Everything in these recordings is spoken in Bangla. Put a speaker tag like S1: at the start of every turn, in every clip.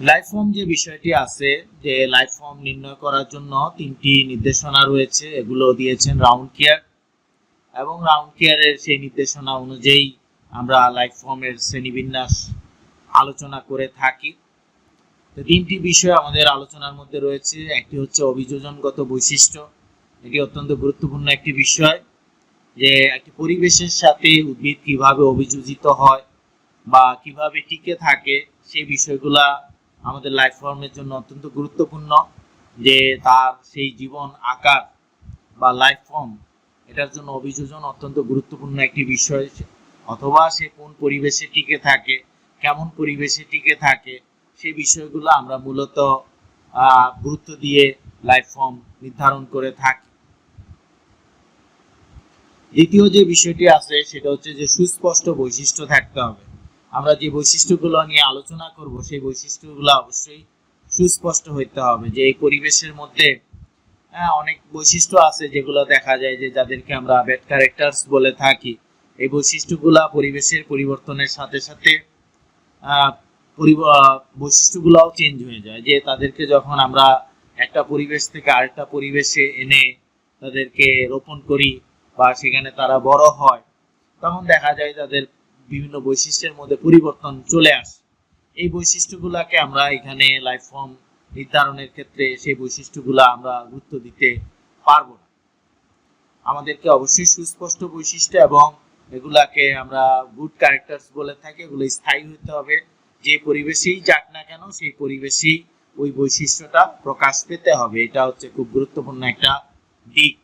S1: লাইফ ফর্ম যে বিষয়টি আছে, যে লাইফ ফর্ম নির্ণয় করার জন্য তিনটি নির্দেশনা রয়েছে, এগুলো দিয়েছেন রাউন্ড কেয়ার এবং রাউন্ড কেয়ারের সেই নির্দেশনা অনুযায়ী আমরা লাইফ ফর্মের শ্রেণীবিন্যাস আলোচনা করে থাকি। তো তিনটি বিষয় আমাদের আলোচনার মধ্যে রয়েছে, একটি হচ্ছে অভিযোজনগত বৈশিষ্ট্য, এটি অত্যন্ত গুরুত্বপূর্ণ একটি বিষয়, যে একটি পরিবেশের সাথে উদ্ভিদ কীভাবে অভিযোজিত হয় বা কীভাবে টিকে থাকে, সেই বিষয়গুলা আমাদের লাইফ ফর্মের জন্য অত্যন্ত গুরুত্বপূর্ণ যে তার সেই জীবন আকার বা লাইফ ফর্ম এটার জন্য অভিযোজন অত্যন্ত গুরুত্বপূর্ণ একটি বিষয় অথবা সে কোন পরিবেশে টিকে থাকে, কেমন পরিবেশে টিকে থাকে সেই বিষয়গুলো আমরা মূলত গুরুত্ব দিয়ে লাইফ ফর্ম নির্ধারণ করে থাকি। দ্বিতীয় যে বিষয়টি আছে সেটা হচ্ছে যে সুস্পষ্ট বৈশিষ্ট্য থাকতে হবে। আমরা যে বৈশিষ্ট্যগুলো নিয়ে আলোচনা করব সেই বৈশিষ্ট্যগুলো অবশ্যই সুস্পষ্ট হইতে হবে যে এই পরিবেশের মধ্যে হ্যাঁ, অনেক বৈশিষ্ট্য আছে যেগুলো দেখা যায় যে যাদেরকে আমরা ব্যাড ক্যারেক্টার্স বলে থাকি। এই বৈশিষ্ট্যগুলা পরিবেশের পরিবর্তনের সাথে সাথে বৈশিষ্ট্যগুলোও চেঞ্জ হয়ে যায়। যে তাদেরকে যখন আমরা একটা পরিবেশ থেকে আরেকটা পরিবেশে এনে তাদেরকে রোপণ করি বা সেখানে তারা বড় হয় তখন দেখা যায় তাদের বিভিন্ন বৈশিষ্ট্যের মধ্যে পরিবর্তন চলে আসে। এই বৈশিষ্ট্যগুলোকে আমরা এখানে লাইফ ফর্ম নির্ধারণের ক্ষেত্রে সেই বৈশিষ্ট্যগুলো আমরা গুরুত্ব দিতে পারব না। আমাদেরকে অবশ্যই সুস্পষ্ট বৈশিষ্ট্য এবং এগুলাকে আমরা গুড ক্যারেক্টার্স বলে থাকি, এগুলো স্থায়ী হতে হবে। যে পরিবেশেই যাক না কেন, সেই পরিবেশেই ওই বৈশিষ্ট্যটা প্রকাশ পেতে হবে। এটা হচ্ছে খুব গুরুত্বপূর্ণ একটা দিক।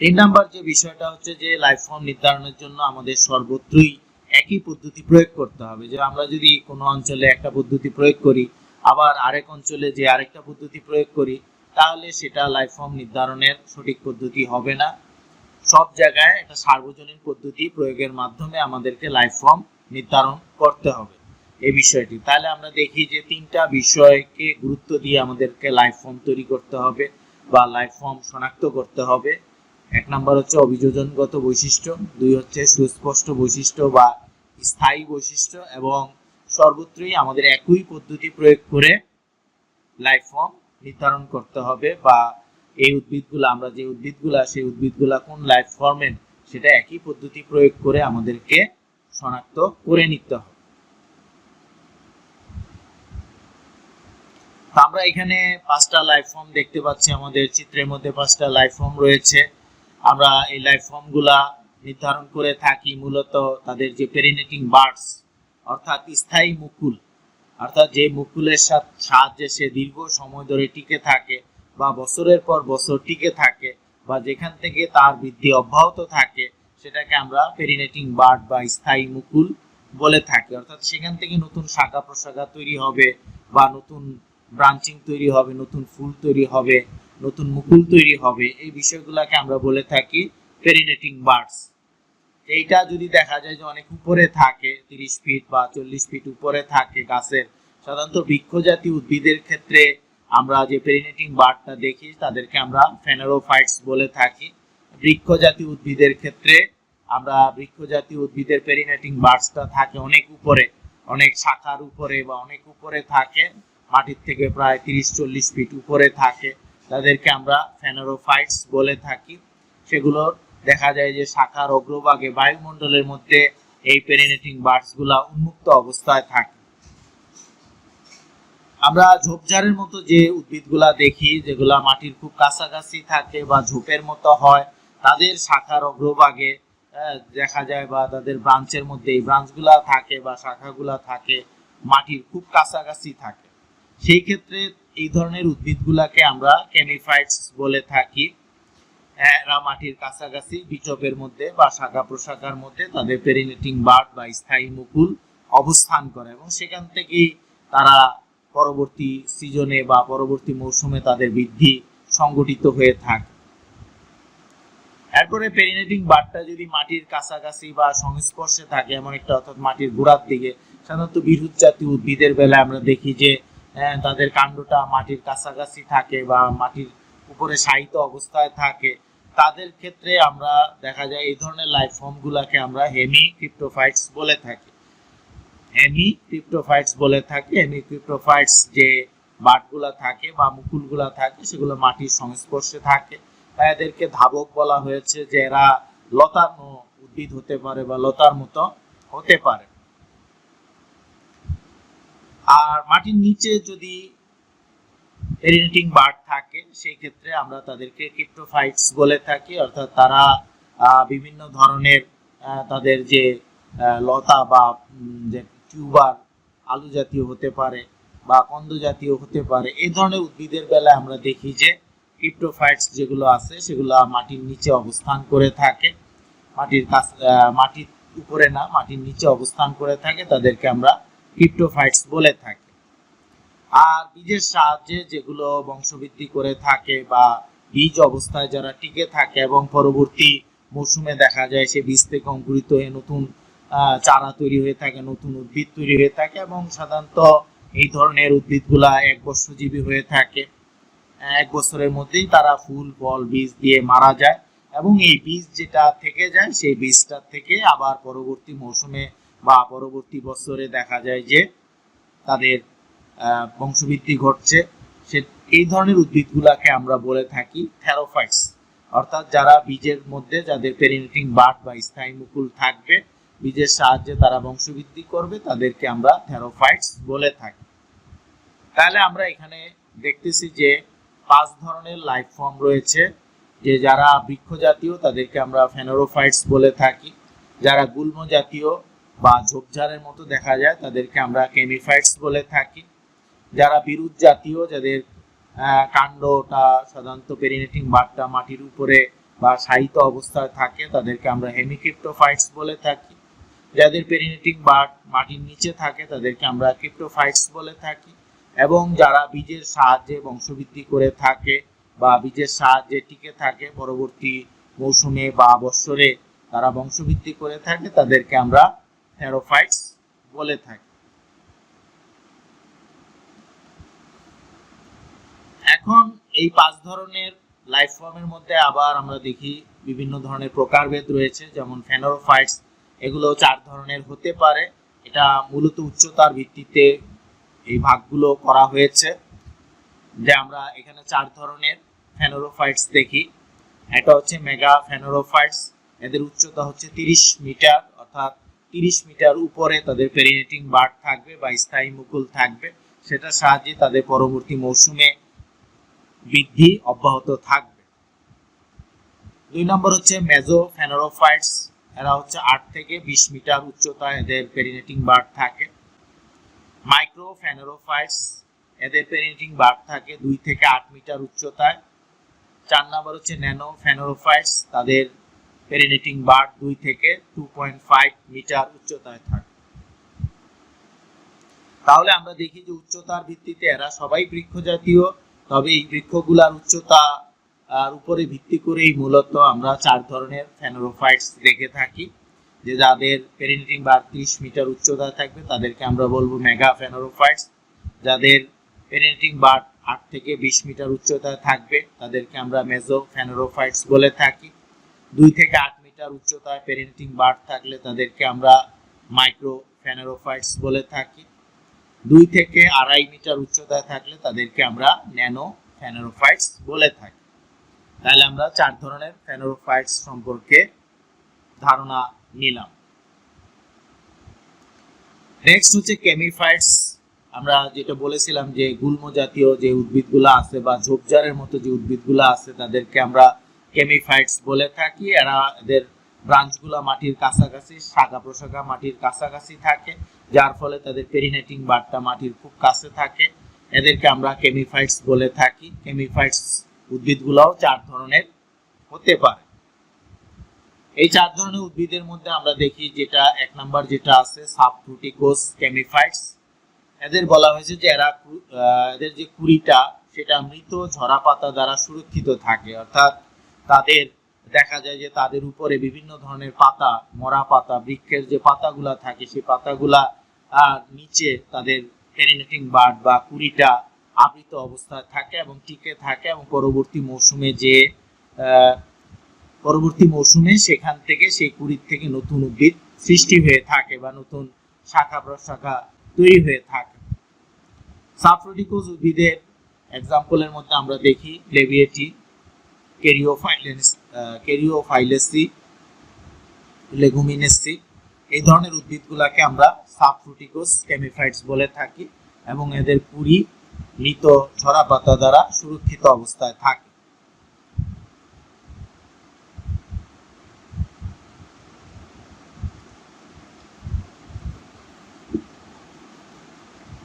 S1: তিন নাম্বার যে বিষয়টা হচ্ছে যে লাইফ ফর্ম নির্ধারণের জন্য আমাদের সর্বত্রই একই পদ্ধতি প্রয়োগ করতে হবে। যে আমরা যদি কোনো অঞ্চলে একটা পদ্ধতি প্রয়োগ করি, আবার আরেক অঞ্চলে যে আরেকটা পদ্ধতি প্রয়োগ করি, তাহলে সেটা লাইফ ফর্ম নির্ধারণের সঠিক পদ্ধতি হবে না। সব জায়গায় একটা সার্বজনীন পদ্ধতি প্রয়োগের মাধ্যমে আমাদেরকে লাইফ ফর্ম নির্ধারণ করতে হবে এই বিষয়টি। তাহলে আমরা দেখি যে তিনটা বিষয়কে গুরুত্ব দিয়ে আমাদেরকে লাইফ ফর্ম তৈরি করতে হবে বা লাইফ ফর্ম শনাক্ত করতে হবে। এক নাম্বার হচ্ছে অভিযোজনগত বৈশিষ্ট্য, দুই হচ্ছে সুস্পষ্ট বৈশিষ্ট্য বা স্থায়ী বৈশিষ্ট্য এবং সর্বত্রই আমাদের একই পদ্ধতি প্রয়োগ করে লাইফ ফর্ম নির্ধারণ করতে হবে বা এই উদ্ভিদগুলো, আমরা যে উদ্ভিদগুলা, সেই উদ্ভিদগুলা কোন লাইফ ফর্মের সেটা একই পদ্ধতি প্রয়োগ করে আমাদেরকে শনাক্ত করে নিতে হবে। আমরা এখানে পাঁচটা লাইফ ফর্ম দেখতে পাচ্ছি, আমাদের চিত্রের মধ্যে পাঁচটা লাইফ ফর্ম রয়েছে। আমরা এই লাইফ ফর্মগুলা নির্ধারণ করে থাকি মূলত তাদের যে পেরিনেটিং বার্ডস অর্থাৎ স্থায়ী মুকুল, অর্থাৎ যে মুকুলের সাহায্যে সে দীর্ঘ সময় ধরে টিকে থাকে বা বছরের পর বছর টিকে থাকে বা যেখান থেকে তার বৃদ্ধি অব্যাহত থাকে, সেটাকে আমরা পেরিনেটিং বার্ড বা স্থায়ী মুকুল বলে থাকি। অর্থাৎ সেখান থেকে নতুন শাখা প্রশাখা তৈরি হবে বা নতুন ব্রাঞ্চিং তৈরি হবে, নতুন ফুল তৈরি হবে। নতুন মুকুল তৈরি হবে। এই বিষয়গুলোকে আমরা বলে থাকি পেরিনেটিং বার্ডস এইটা যদি দেখা যায় যে অনেক উপরে থাকে, তিরিশ ফিট বা চল্লিশ ফিট উপরে থাকে গাছের, সাধারণত বৃক্ষজাতি উদ্ভিদের ক্ষেত্রে আমরা যে পেরিনেটিং বার্ডটা দেখি, তাদেরকে আমরা ফেনারোফাইটস বলে থাকি। বৃক্ষজাতি উদ্ভিদের ক্ষেত্রে আমরা বৃক্ষজাতি উদ্ভিদের পেরিনেটিং বার্ডসটা থাকে অনেক উপরে, অনেক শাখার উপরে বা অনেক উপরে থাকে, মাটির থেকে প্রায় তিরিশ চল্লিশ ফিট উপরে থাকে। তাদেরকে আমরা ফেনারোফাইটস বলে থাকি। সেগুলো দেখা যায় যে শাখার অগ্রভাগে বায়ুমণ্ডলের মধ্যে এই পেরিনেটিং বার্ডসগুলা উন্মুক্ত অবস্থায় থাকে। আমরা ঝোপঝাড়ের মতো যে উদ্ভিদগুলা দেখি, যেগুলা মাটির খুব কাছাকাছি থাকে বা ঝোপের মতো হয়, তাদের শাখার অগ্রভাগে দেখা যায় বা তাদের ব্রাঞ্চের মধ্যে এই ব্রাঞ্চগুলা থাকে বা শাখাগুলা থাকে, মাটির খুব কাছাকাছি থাকে। সেই ক্ষেত্রে এই ধরনের উদ্ভিদগুলাকে আমরা ক্যানিফাইটস বলে থাকি। এরা মাটির কাছাকাছি বিচপের মধ্যে বা শাখা প্রশাখার মধ্যে তাদের পেরিনেটিং বার্ড বা স্থায়ী মুকুল অবস্থান করে এবং সেখান থেকেই তারা পরবর্তী সিজনে বা পরবর্তী মৌসুমে তাদের বৃদ্ধি সংগঠিত হয়ে থাকে। এরপরে পেরিনেটিং বার্ডটা যদি মাটির কাছাকাছি বা সংস্পর্শে থাকে, এমন একটা অর্থাৎ মাটির গোড়ার দিকে, সাধারণত বিরুৎ জাতীয় উদ্ভিদের বেলায় আমরা দেখি যে তাদের কাণ্ডটা মাটির কাছাকাছি থাকে বা মাটির উপরে শায়িত অবস্থায় থাকে। তাদের ক্ষেত্রে আমরা দেখা যায় এই ধরনের লাইফ ফর্ম গুলাকে আমরা হেমি ক্রিপ্টোফাইটস বলে থাকি। হেমি ক্রিপ্টোফাইটস বলে থাকি। হেমি ক্রিপ্টোফাইটস যে বাটগুলা থাকে বা মুকুলগুলা থাকে, সেগুলো মাটির সংস্পর্শে থাকে। তাই এদেরকে ধাবক বলা হয়েছে যে এরা লতার উদ্ভিদ হতে পারে বা লতার মতো হতে পারে। আর মাটির নিচে যদি পেরিনেটিং বার্ড থাকে, সেই ক্ষেত্রে আমরা তাদেরকে ক্রিপ্টোফাইটস বলে থাকি। অর্থাৎ তারা বিভিন্ন ধরনের তাদের যে লতা বা যে টিউবার আলু জাতীয় হতে পারে বা কন্দ জাতীয় হতে পারে, এই ধরনের উদ্ভিদের বেলায় আমরা দেখি যে ক্রিপ্টোফাইটস যেগুলো আছে, সেগুলো মাটির নিচে অবস্থান করে থাকে। মাটির কাছ মাটির উপরে না, মাটির নিচে অবস্থান করে থাকে। তাদেরকে আমরা ক্রিপ্টোফাইটস বলে থাকে। আর বীজের সাহায্যে যেগুলো বংশবৃদ্ধি করে থাকে বা বীজ অবস্থায় যারা টিকে থাকে এবং পরবর্তী মৌসুমে দেখা যায় সে বীজ থেকে অঙ্কুরিত হয়ে নতুন চারা তৈরি হয়ে থাকে, নতুন উদ্ভিদ তৈরি হয়ে থাকে এবং সাধারণত এই ধরনের উদ্ভিদগুলা এক বছরজীবী হয়ে থাকে। এক বছরের মধ্যেই তারা ফুল, ফল, বীজ দিয়ে মারা যায় এবং এই বীজ যেটা থেকে যায় সেই বীজটা থেকে আবার পরবর্তী মৌসুমে বা পরবর্তী বছরে দেখা যায় যে তাদের বংশবৃদ্ধি ঘটছে, সে, এই ধরনের উদ্ভিদগুলাকে আমরা বলে থাকি থ্যারোফাইটস অর্থাৎ যারা বীজের মধ্যে, যাদের পেরিনেটিং বাট বা স্থায়ী মুকুল থাকবে, বীজের সাহায্যে তারা বংশবৃদ্ধি করবে, তাদেরকে আমরা থ্যারোফাইটস বলে থাকি। তাহলে আমরা এখানে দেখতেছি যে পাঁচ ধরনের লাইফ ফর্ম রয়েছে, যে যারা বৃক্ষ জাতীয় তাদেরকে আমরা ফেনোরোফাইটস বলে থাকি। যারা গুল্ম জাতীয় বা ঝোপঝাড়ের মতো দেখা যায়, তাদেরকে আমরা কেমিফাইটস বলে থাকি। যারা বিরুৎ জাতীয়, যাদের কাণ্ডটা সাধারণত পেরিনেটিং বাটটা মাটির উপরে বা সাহিত্য অবস্থায় থাকে, তাদেরকে আমরা হেমিক্রিপ্টোফাইটস বলে থাকি। যাদের পেরিনেটিং বাট মাটির নিচে থাকে, তাদেরকে আমরা ক্রিপ্টোফাইটস বলে থাকি। এবং যারা বীজের সাহায্যে বংশবৃদ্ধি করে থাকে বা বীজের সাহায্যে টিকে থাকে, পরবর্তী মৌসুমে বা বৎসরে তারা বংশবৃদ্ধি করে থাকে, তাদেরকে আমরা থ্যারোফাইটস বলে থাকি। এখন এই পাঁচ ধরনের লাইফ ফর্মের মধ্যে আবার আমরা দেখি বিভিন্ন ধরনের প্রকারভেদ রয়েছে, যেমন ফেনোরোফাইটস এগুলো চার ধরনের হতে পারে। এটা মূলত উচ্চতার ভিত্তিতে এই ভাগগুলো করা হয়েছে। যে আমরা এখানে চার ধরনের ফেনোরোফাইটস দেখি। একটা হচ্ছে মেগা ফেনোরোফাইটস, এদের উচ্চতা হচ্ছে 30 মিটার, অর্থাৎ 30 মিটার উপরে তাদের পেরিনেটিং বার্ড থাকবে বা স্থায়ী মুকুল থাকবে, সেটার সাহায্যে তাদের পরবর্তী মৌসুমে বৃদ্ধি অব্যাহত থাকবে। দুই নম্বর হচ্ছে মেজো ফেনোরোফাইটস এরা হচ্ছে আট থেকে বিশ মিটার উচ্চতায় এদের পেরিনেটিং বার্ড থাকে। মাইক্রো ফেনোরোফাইটস এদের পেরিনেটিং বার্ড থাকে দুই থেকে আট মিটার উচ্চতায়। চার নম্বর হচ্ছে ন্যানো ফেনোরোফাইটস তাদের পেরিনেটিং বার্ড দুই থেকে টু পয়েন্ট ফাইভ মিটার উচ্চতায় থাকে। তাহলে আমরা দেখি যে উচ্চতার ভিত্তিতে এরা সবাই বৃক্ষ জাতীয় তবে এই বৃক্ষগুলার উচ্চতা আর উপরে ভিত্তি করেই মূলত আমরা চার ধরনের ফেনোরোফাইটস দেখে থাকি, যে যাদের পেরিনেটিং বা ত্রিশ মিটার উচ্চতা থাকবে, তাদেরকে আমরা বলব মেগা ফেনোরোফাইটস যাদের পেরিনেটিং বার্ড আট থেকে বিশ মিটার উচ্চতায় থাকবে, তাদেরকে আমরা মেজো ফেনোরোফাইটস বলে থাকি। দুই থেকে আট মিটার উচ্চতায় পেরিনেটিং বার্ড থাকলে তাদেরকে আমরা মাইক্রো ফেনোরোফাইটস বলে থাকি। দুই থেকে আড়াই মিটার উচ্চতায় থাকলে তাদেরকে আমরা ন্যানো ফেনোরোফাইটস বলে থাকি। তাহলে আমরা চার ধরনের ফেনোরোফাইটস সম্পর্কে ধারণা নিলাম। নেক্সট হচ্ছে কেমিফাইটস। আমরা যেটা বলেছিলাম যে গুল্ম জাতীয় যে উদ্ভিদগুলো আছে বা ঝোপঝাড়ের মতো যে উদ্ভিদগুলো আছে, তাদেরকে আমরা কেমিফাইটস বলে থাকি। এরা এদের ব্রাঞ্চগুলো মাটির কাছাকাছি শাখা প্রশাখা মাটির কাছাকাছি থাকে, যার ফলে তাদের পেরিনেটিং বারটা মাটির খুব কাছে থাকে। এদেরকে আমরা কেমিফাইটস বলে থাকি। কেমিফাইটস উদ্ভিদগুলোও চার ধরনের হতে পারে। এই চার ধরনের উদ্ভিদের মধ্যে আমরা দেখি যেটা, এক নাম্বার যেটা আছে সাবফ্রুটিকোস কেমিফাইটস এদের বলা হয়েছে যে এরা এদের যে কুড়িটা, সেটা মৃত ঝরা পাতা দ্বারা সুরক্ষিত থাকে। অর্থাৎ তাদের, দেখা যায় যে তাদের উপরে বিভিন্ন ধরনের পাতা, মরা পাতা, বৃক্ষের যে পাতাগুলা থাকে, সেই পাতাগুলা নিচে তাদের পেরিনেটিং বার্ড বা কুড়িটা আবৃত অবস্থায় থাকে এবং টিকে থাকে এবং পরবর্তী মৌসুমে যে পরবর্তী মৌসুমে সেখান থেকে সেই কুড়ির থেকে নতুন উদ্ভিদ সৃষ্টি হয়ে থাকে বা নতুন শাখা প্রশাখা তৈরি হয়ে থাকে। সাবফ্রুটিকোজ উদ্ভিদের এক্সাম্পলের মধ্যে আমরা দেখি লেভিয়েটি কেরিওফাইলেসি লেগুমিনেসি, এই ধরনের উদ্ভিদগুলোকে আমরা সাবফ্রুটিকোস বলে থাকি এবং এদের মৃত ঝরা পাতা দ্বারা সুরক্ষিত অবস্থায় থাকে।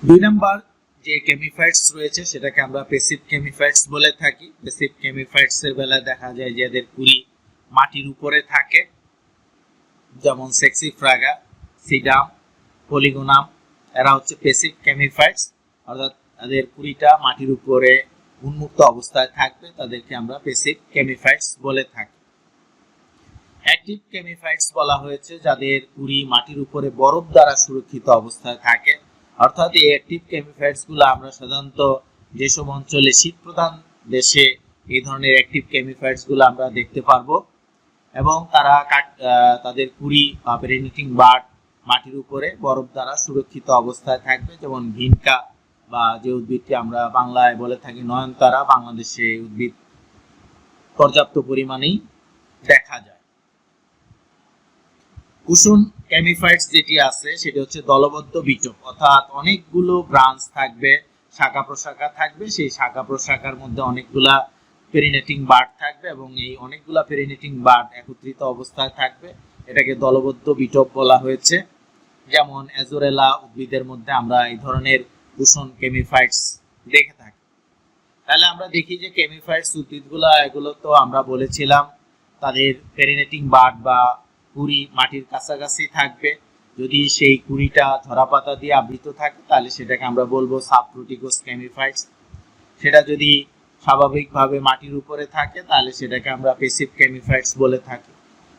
S1: দুই নাম্বার যে কেমিফাইটস রয়েছে সেটাকে আমরা পেসিভ কেমিফাইটস বলে থাকি। পেসিভ কেমিফাইটস এর বেলায় দেখা যায় যে এদের কুড়ি মাটির উপরে থাকে। যেমন সেক্সি ফ্রাগা সিডাম পলিগোনাম এরা হচ্ছে পেসিভ কেমিফাইটস অর্থাৎ তাদের কুড়িটা মাটির উপরে উন্মুক্ত অবস্থায় থাকবে, তাদেরকে আমরা পেসিভ কেমিফাইটস বলে থাকি। অ্যাক্টিভ কেমিফাইটস বলা হয়েছে যাদের কুড়ি মাটির উপরে বরফ দ্বারা সুরক্ষিত অবস্থায় থাকে। অর্থাৎ এই অ্যাক্টিভ কেমিফাইটসগুলো আমরা সাধারণত যেসব অঞ্চলে শীত প্রধান দেশে এই ধরনের অ্যাক্টিভ কেমিফাইটসগুলো আমরা দেখতে পারব এবং তারা তাদের কুড়ি বা পেরিনিটিং বার্ড মাটির উপরে বরফ দ্বারা সুরক্ষিত অবস্থায় থাকবে। যেমন ভিনকা বা যে উদ্ভিদটি আমরা বাংলায় বলে থাকি নয়নতারা, বাংলাদেশে উদ্ভিদ পর্যাপ্ত পরিমাণেই দেখা যায়। কুসুম ক্যামিফাইটস যেটি আছে, সেটি হচ্ছে দলবদ্ধ বিটক। অর্থাৎ অনেকগুলো ব্রাঞ্চ থাকবে, শাখা প্রশাখা থাকবে, সেই শাখা প্রশাখার মধ্যে অনেকগুলা পেরিনেটিং বার্ড থাকবে এবং এই অনেকগুলা পেরিনেটিং বার্ড একত্রিত অবস্থায় থাকবে। এটাকে দলবদ্ধ বিটপ বলা হয়েছে। যেমন অ্যাজোরেলা উদ্ভিদের মধ্যে আমরা এই ধরনের কুশন কেমিফাইটস দেখে থাকি। তাহলে আমরা দেখি যে কেমিফাইটস উদ্ভিদগুলো, এগুলো তো আমরা বলেছিলাম, তাদের পেরিনেটিং বার্ড বা কুড়ি মাটির কাছাকাছি থাকবে। যদি সেই কুড়িটা ধরা পাতা দিয়ে আবৃত থাকে, তাহলে সেটাকে আমরা বলব সাবপ্রোটিকোস কেমিফাইটস সেটা যদি স্বাভাবিকভাবে মাটির উপরে থাকে, তাহলে সেটাকে আমরা পেসিভ কেমিফাইটস বলে থাকি।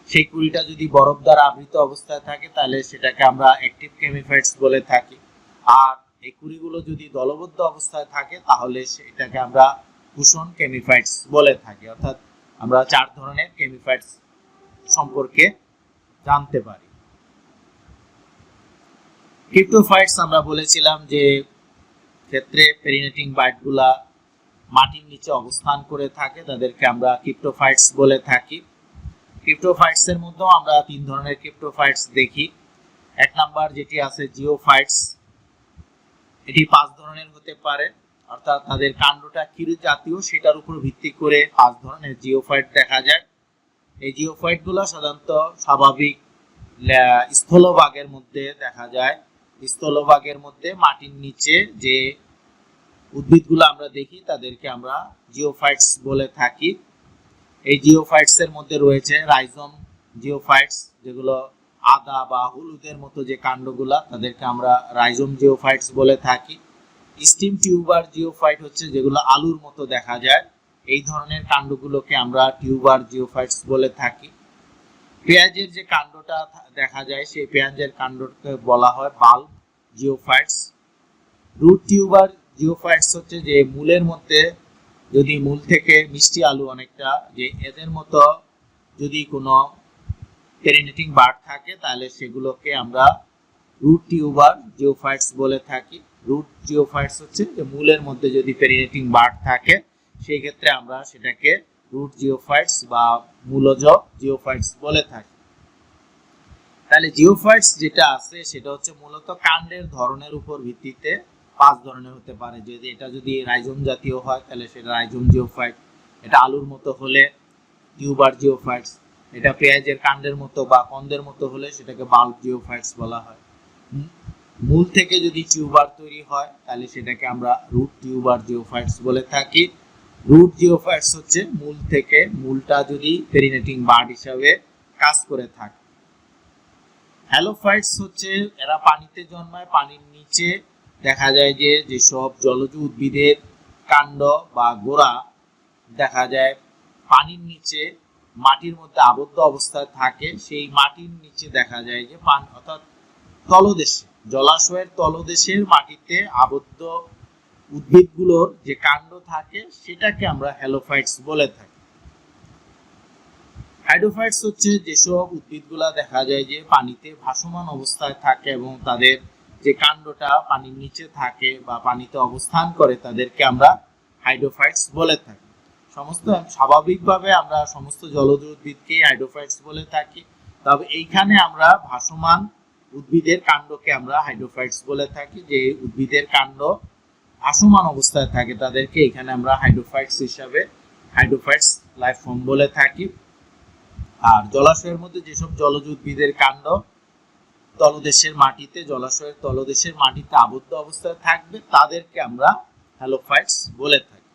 S1: সেই কুড়িটা যদি বরফ দ্বারা আবৃত অবস্থায় থাকে, তাহলে সেটাকে আমরা অ্যাক্টিভ কেমিফাইটস বলে থাকি। আর এই কুড়িগুলো যদি দলবদ্ধ অবস্থায় থাকে, তাহলে সেটাকে আমরা কুষণ কেমিফাইটস বলে থাকি। অর্থাৎ আমরা চার ধরনের কেমিফাইটস সম্পর্কে জানতে পারি। ক্রিপ্টোফাইটস আমরা বলেছিলাম যে, ক্ষেত্রে পেরিনেটিং বাইটগুলা মাটির নিচে অবস্থান করে থাকে, তাদেরকে আমরা ক্রিপ্টোফাইটস বলে থাকি। ক্রিপ্টোফাইটস এর মধ্যেও আমরা তিন ধরনের ক্রিপ্টোফাইটস দেখি। এক নাম্বার যেটি আছে জিওফাইটস এটি পাঁচ ধরনের হতে পারে, অর্থাৎ তাদের কাণ্ডটা কিরু জাতীয় সেটার উপর ভিত্তি করে পাঁচ ধরনের জিওফাইট দেখা যায়। এই জিওফাইটগুলো সাধারণত স্বাভাবিক স্থলভাগের মধ্যে দেখা যায়। স্থলভাগের মধ্যে মাটির নিচে যে উদ্ভিদগুলো আমরা দেখি, তাদেরকে আমরা জিওফাইটস বলে থাকি। এই জিওফাইটস এর মধ্যে রয়েছে রাইজম জিওফাইটস, যেগুলো আদা বা হলুদের মতো যে কাণ্ডগুলা, তাদেরকে আমরা রাইজম জিওফাইটস বলে থাকি। স্টিম টিউবার জিওফাইট হচ্ছে যেগুলো আলুর মতো দেখা যায়। এই ধরনের কাণ্ডগুলোকে আমরা টিউবার জিওফাইটস বলে থাকি। পেঁয়াজের যে কাণ্ডটা দেখা যায়, সেই পেঁয়াজের কাণ্ডকে বলা হয় bulb geophytes. Root tuber geophytes হচ্ছে যে মূলের মধ্যে যদি মূল থেকে মিষ্টি আলু অনেকটা, যে এদের মতো যদি কোনো পেরিনেটিং বার্ড থাকে, তাহলে সেগুলোকে আমরা রুট টিউবার জিওফাইটস বলে থাকি। রুট জিওফাইটস হচ্ছে যে মূলের মধ্যে যদি পেরিনেটিং বার্ড থাকে সেই ক্ষেত্রে আমরা সেটাকে রুট জিওফাইটস বা মূলজ জিওফাইটস বলে থাকি। তাহলে জিওফাইটস যেটা আছে, সেটা হচ্ছে মূলত কাণ্ডের ধরনের উপর ভিত্তিতে পাঁচ ধরনের হতে পারে। যদি এটা যদি রাইজোম জাতীয় হয়, তাহলে সেটা রাইজোম জিওফাইট এটা আলুর মতো হলে টিউবার জিওফাইটস এটা পেঁয়াজের কাণ্ডের মতো বা কন্দের মতো হলে সেটাকে বাল্ব জিওফাইটস বলা হয়। মূল থেকে যদি টিউবার তৈরি হয়, তাহলে সেটাকে আমরা রুট টিউবার জিওফাইটস বলে থাকি। রুট জিওফাইটস হচ্ছে মূল থেকে মূলটা যদি পেরিনেটিং বার্ড হিসাবে কাজ করে থাকে। হ্যালোফাইটস হচ্ছে এরা পানিতে জন্মায়, পানির নিচে দেখা যায় যে যেসব জলজ উদ্ভিদের কাণ্ড বা গোড়া দেখা যায় পানির নিচে, মাটির মধ্যে আবদ্ধ অবস্থায় থাকে, সেই মাটির নিচে দেখা যায় যে পান অর্থাৎ তলদেশে, জলাশয়ের তলদেশের মাটিতে আবদ্ধ উদ্ভিদগুলোর যে কাণ্ড থাকে, সেটাকে আমরা হ্যালোফাইটস বলে থাকি। হাইড্রোফাইটস হচ্ছে যেসব উদ্ভিদগুলা দেখা যায় যে পানিতে ভাসমান অবস্থায় থাকে এবং তাদের যে কাণ্ডটা পানির নিচে থাকে বা পানিতে অবস্থান করে, তাদেরকে আমরা হাইড্রোফাইটস বলে থাকি। সমস্ত, স্বাভাবিকভাবে আমরা সমস্ত জলজ উদ্ভিদকেই হাইড্রোফাইটস বলে থাকি। তবে এইখানে আমরা ভাসমান উদ্ভিদের কাণ্ডকে আমরা হাইড্রোফাইটস বলে থাকি, যে উদ্ভিদের কাণ্ড ভাসমান অবস্থায় থাকে, তাদেরকে এখানে আমরা হাইড্রোফাইটস হিসাবে হাইড্রোফাইটস লাইফ ফর্ম বলে থাকি। আর জলাশয়ের মধ্যে যেসব জলজ উদ্ভিদের কাণ্ড, তলদেশের মাটিতে, জলাশয়ের তলদেশের মাটিতে আবদ্ধ অবস্থায় থাকবে, তাদেরকে আমরা হ্যালোফাইটস বলে থাকি।